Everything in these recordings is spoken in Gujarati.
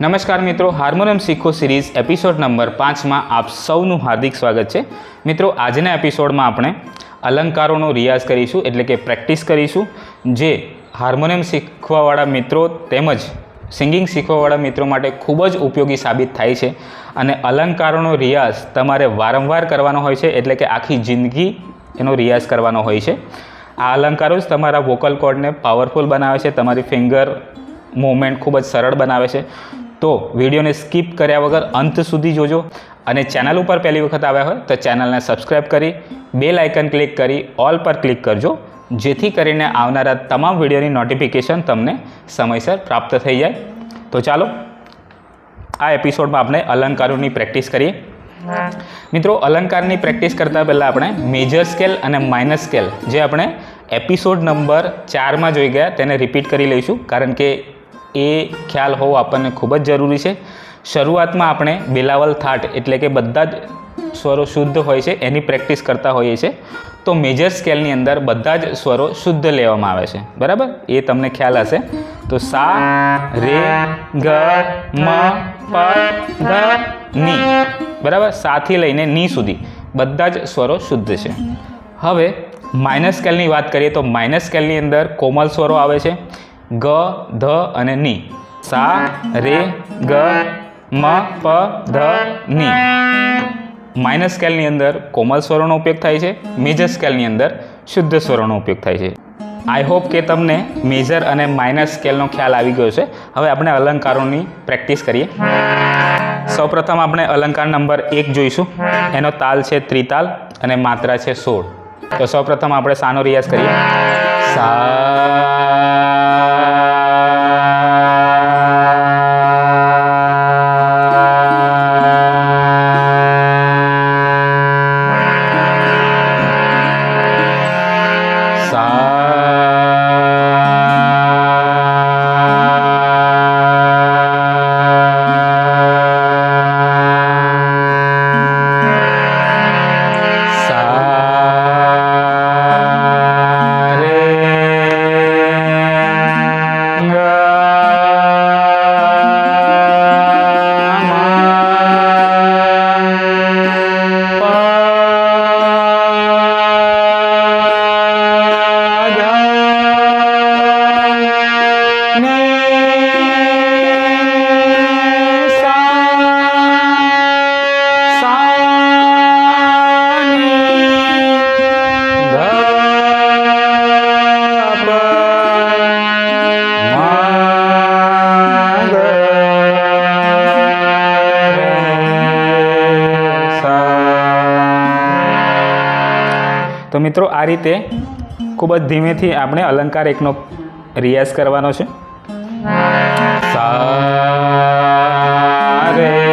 નમસ્કાર મિત્રો, હાર્મોનિયમ શીખો સિરીઝ એપિસોડ નંબર પાંચમાં આપ સૌનું હાર્દિક સ્વાગત છે. મિત્રો, આજના એપિસોડમાં આપણે અલંકારોનો રિયાઝ કરીશું, એટલે કે પ્રેક્ટિસ કરીશું, જે હાર્મોનિયમ શીખવાવાળા મિત્રો તેમજ સિંગિંગ શીખવાવાળા મિત્રો માટે ખૂબ જ ઉપયોગી સાબિત થાય છે. અને અલંકારોનો રિયાઝ તમારે વારંવાર કરવાનો હોય છે, એટલે કે આખી જિંદગી એનો રિયાઝ કરવાનો હોય છે. આ અલંકારો જ તમારા વોકલ કોર્ડને પાવરફુલ બનાવે છે, તમારી ફિંગર મૂવમેન્ટ ખૂબ જ સરળ બનાવે છે. તો વિડીયોને સ્કીપ કર્યા વગર અંત સુધી જોજો અને ચેનલ ઉપર પહેલી વખત આવ્યા હોય તો ચેનલને સબસ્ક્રાઈબ કરી બે લાઇકન ક્લિક કરી ઓલ પર ક્લિક કરજો જેથી કરીને આવનારા તમામ વિડીયોની નોટિફિકેશન તમને સમયસર પ્રાપ્ત થઈ જાય. તો ચાલો આ એપિસોડમાં આપણે અલંકારોની પ્રેક્ટિસ કરીએ. મિત્રો અલંકારની પ્રેક્ટિસ કરતાં પહેલાં આપણે મેજર સ્કેલ અને માઇનર સ્કેલ જે આપણે એપિસોડ નંબર ચારમાં જોઈ ગયા તેને રિપીટ કરી લઈશું કારણ કે એ ખ્યાલ હોવો આપણને ખૂબ જ જરૂરી છે. શરૂઆતમાં આપણે બિલાવલ થાટ એટલે કે બધા જ સ્વરો શુદ્ધ હોય છે એની પ્રેક્ટિસ કરતા હોઈએ છીએ. તો મેજર સ્કેલની અંદર બધા જ સ્વરો શુદ્ધ લેવામાં આવે છે. બરાબર? એ તમને ખ્યાલ હશે. તો સા, રે, ગ, મ, પ, ધ, ની. બરાબર? સાથી લઈને ની સુધી. બધા જ સ્વરો શુદ્ધ છે. હવે માઇનસ સ્કેલની વાત કરીએ તો માઇનસ સ્કેલની અંદર કોમલ સ્વરો આવે છે. ગ, ધ અને ની. સા, રે, ગ, મ, પ, ધ, ની. માઇનસ સ્કેલની અંદર કોમલ સ્વરોનો ઉપયોગ થાય છે મેજર સ્કેલની અંદર શુદ્ધ સ્વરોનો ઉપયોગ થાય છે. આઈ હોપ કે તમને મેજર અને માઇનસ સ્કેલનો ખ્યાલ આવી ગયો છે. હવે આપણે અલંકારોની પ્રેક્ટિસ કરીએ. સૌપ્રથમ આપણે અલંકાર નંબર એક જોઈશું. એનો તાલ છે ત્રિતાલ અને માત્રા છે સોળ. તો સૌપ્રથમ આપણે સાનો રિયાઝ કરીએ. સા મિત્રો આ રીતે ખૂબ જ ધીમેથી આપણે અલંકાર એકનો રિયાઝ કરવાનો છે. સા રે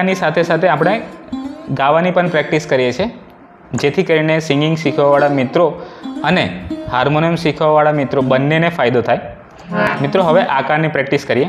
અલંકારની સાથે સાથે આપણે ગાવાની પણ પ્રેક્ટિસ કરીએ છીએ. જેથી કરીને સિંગિંગ શીખવાવાળા મિત્રો અને હાર્મોનિયમ શીખવાવાળા મિત્રો બંનેને ફાયદો થાય. મિત્રો હવે આકારની પ્રેક્ટિસ કરીએ.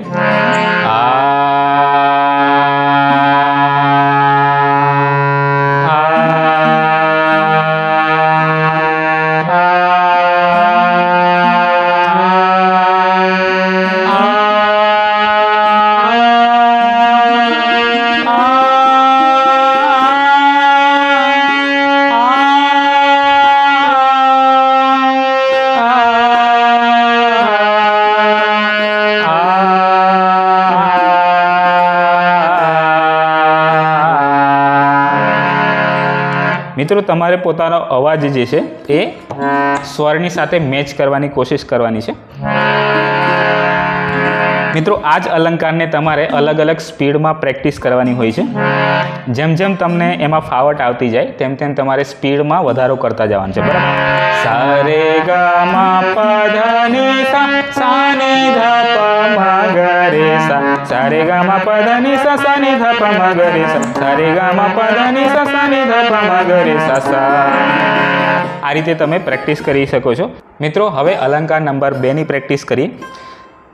મિત્રો, તમારે પોતાનો અવાજ જે છે એ સ્વરની સાથે મેચ કરવાની કોશિશ કરવાની છે. મિત્રો આ જ અલંકારને તમારે અલગ અલગ સ્પીડમાં પ્રેક્ટિસ કરવાની હોય છે. જેમ જેમ તમને એમાં ફાવટ આવતી જાય, તેમ તેમ તમારે સ્પીડમાં વધારો કરતા જવાનું છે. બરાબર? સા રે મા પા ધ સા સા ની ધ પ મ ગ સા સારે ગામા પધની સસાની ધપ મગરે સારે ગામા પધની સસાની ધપ મગરે, સસા. આ રીતે તમે પ્રેક્ટિસ કરી શકો છો. મિત્રો, હવે અલંકાર નંબર બેની પ્રેક્ટિસ કરીએ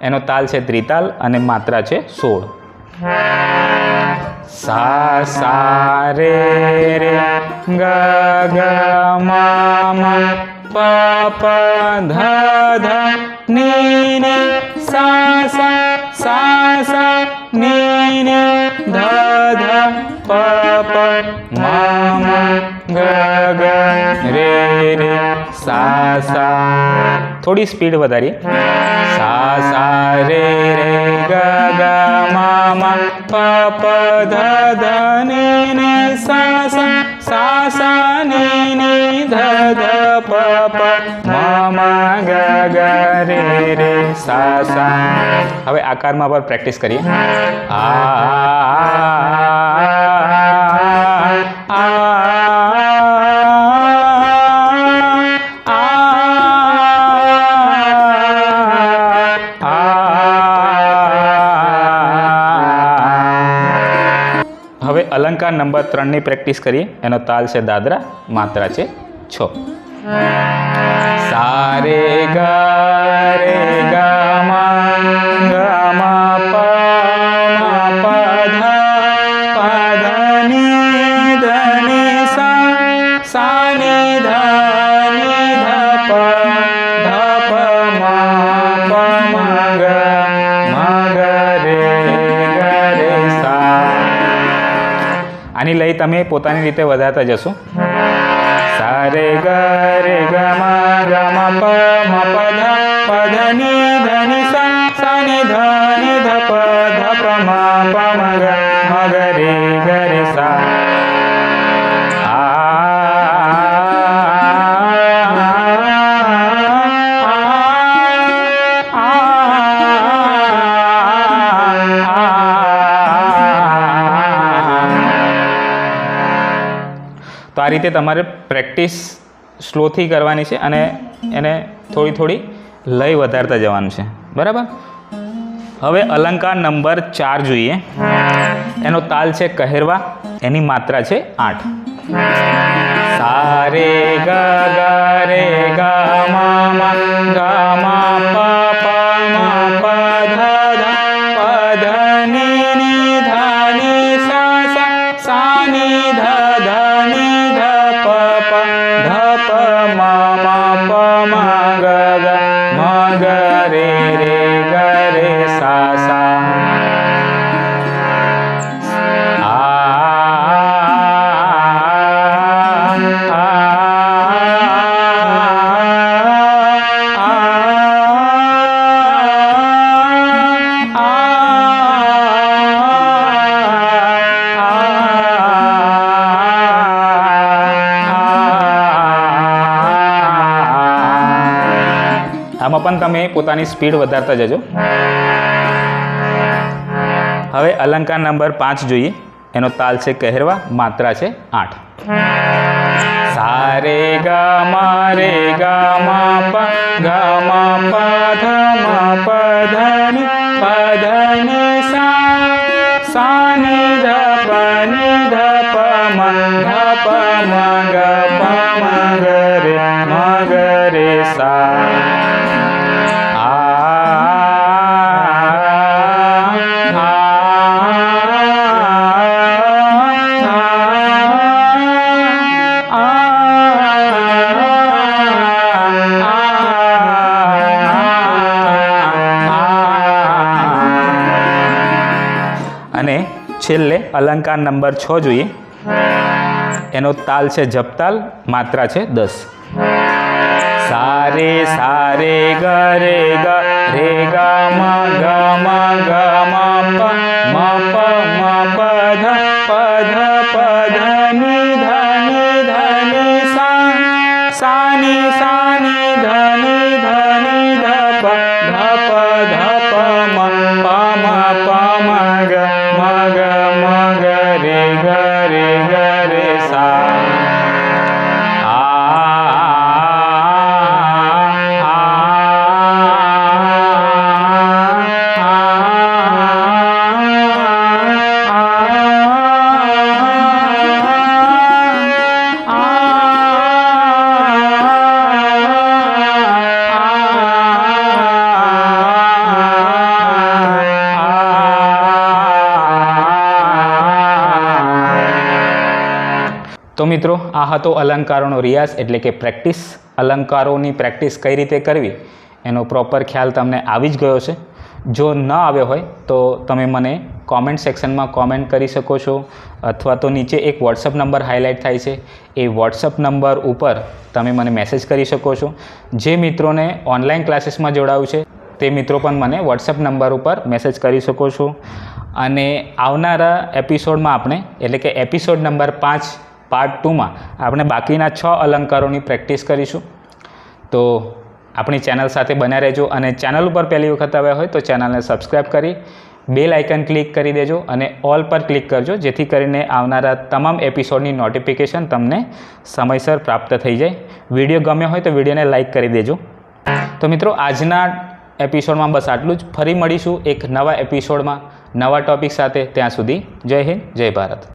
એનો તાલ છે ત્રિતાલ અને માત્રા છે સોળ. સા સા, રે રે, ગ ગ મ, પ પ, ધ ધ, ની ની, સા સા સા સા ની ની ધ ધ પ પ મ મ ગ ગ રે રે સા સા થોડી સ્પીડ વધારી સા સા રે રે ગ ગ મ મ પ પ ધ ધ ની ની સા સા સા સા ની ની ધ ધ પ પ મ ગ રે રે સા સા હવે આકારમાં પર પ્રેક્ટિસ કરીએ આ અલંકાર નંબર ત્રણની પ્રેક્ટિસ કરીએ. એનો તાલ છે દાદરા માત્રા છે છ. સારે આની લઈ તમે પોતાની રીતે વધારતા જશો સારે ગ રે ગ મ ગ મ પ મ પ ધ પ ધ ની ધ ની સા સા ની ધ ની ધ પ ધ પ મ પ મ ગ મ ગ રે ગ રે સા આ રીતે તમારે પ્રેક્ટિસ સ્લોથી કરવાની છે અને એને થોડી થોડી લય વધારતા જવાનું છે. બરાબર? હવે અલંકાર નંબર ચાર જોઈએ. એનો તાલ છે કહેરવા, એની માત્રા છે આઠ. સારે ગ રે ગા મા ગ મ પ પણ તમે પોતાની સ્પીડ વધારતા જજો. હવે અલંકાર નંબર પાંચ જોઈએ. એનો તાલ છે કહેરવા, માત્રા છે આઠ. સારે ગા મા રે મા મ પ ગા મા પ ધ મા પ ધ છેલ્લે અલંકાર નંબર છ જોઈએ. એનો તાલ છે જપતાલ, માત્રા છે દસ. સારે સારે ગ રે ગ રે ગ મ ગ મ ગ મ પ મ પ મ પ ધ પ ધ પ ધ ની ધ ની ધ ની સા સા ની સા મિત્રો, આ હતો અલંકારોનો રિયાઝ, એટલે કે પ્રેક્ટિસ. અલંકારોની પ્રેક્ટિસ કઈ રીતે કરવી? એનો પ્રોપર ખ્યાલ તમને આવી જ ગયો છે. જો ન આવ્યો હોય, તો તમે મને કોમેન્ટ સેક્શનમાં કોમેન્ટ કરી શકો છો, અથવા તો નીચે એક વોટ્સઅપ નંબર હાઇલાઇટ થાય છે. એ વોટ્સઅપ નંબર ઉપર તમે મને મેસેજ કરી શકો છો. જે મિત્રોને ઓનલાઈન ક્લાસીસમાં જોડાવું છે, તે મિત્રો પણ મને વોટ્સઅપ નંબર ઉપર મેસેજ કરી શકો છો. અને આવનારા એપિસોડમાં આપણે, એટલે કે એપિસોડ નંબર પાંચ પાર્ટ ટુમાં આપણે બાકીના છ અલંકારોની પ્રેક્ટિસ કરીશું. તો આપણી ચેનલ સાથે બન્યા રહેજો અને ચેનલ ઉપર પહેલી વખત આવ્યા હોય તો ચેનલને સબસ્ક્રાઈબ કરી બેલ આઇકન ક્લિક કરી દેજો અને ઓલ પર ક્લિક કરજો, જેથી કરીને આવનારા તમામ એપિસોડની નોટિફિકેશન તમને સમયસર પ્રાપ્ત થઈ જાય. વીડિયો ગમ્યો હોય તો વિડીયોને લાઇક કરી દેજો. તો મિત્રો, આજના એપિસોડમાં બસ આટલું જ. ફરી મળીશું એક નવા એપિસોડમાં નવા ટોપિક સાથે. ત્યાં સુધી જય હિન્દ, જય ભારત.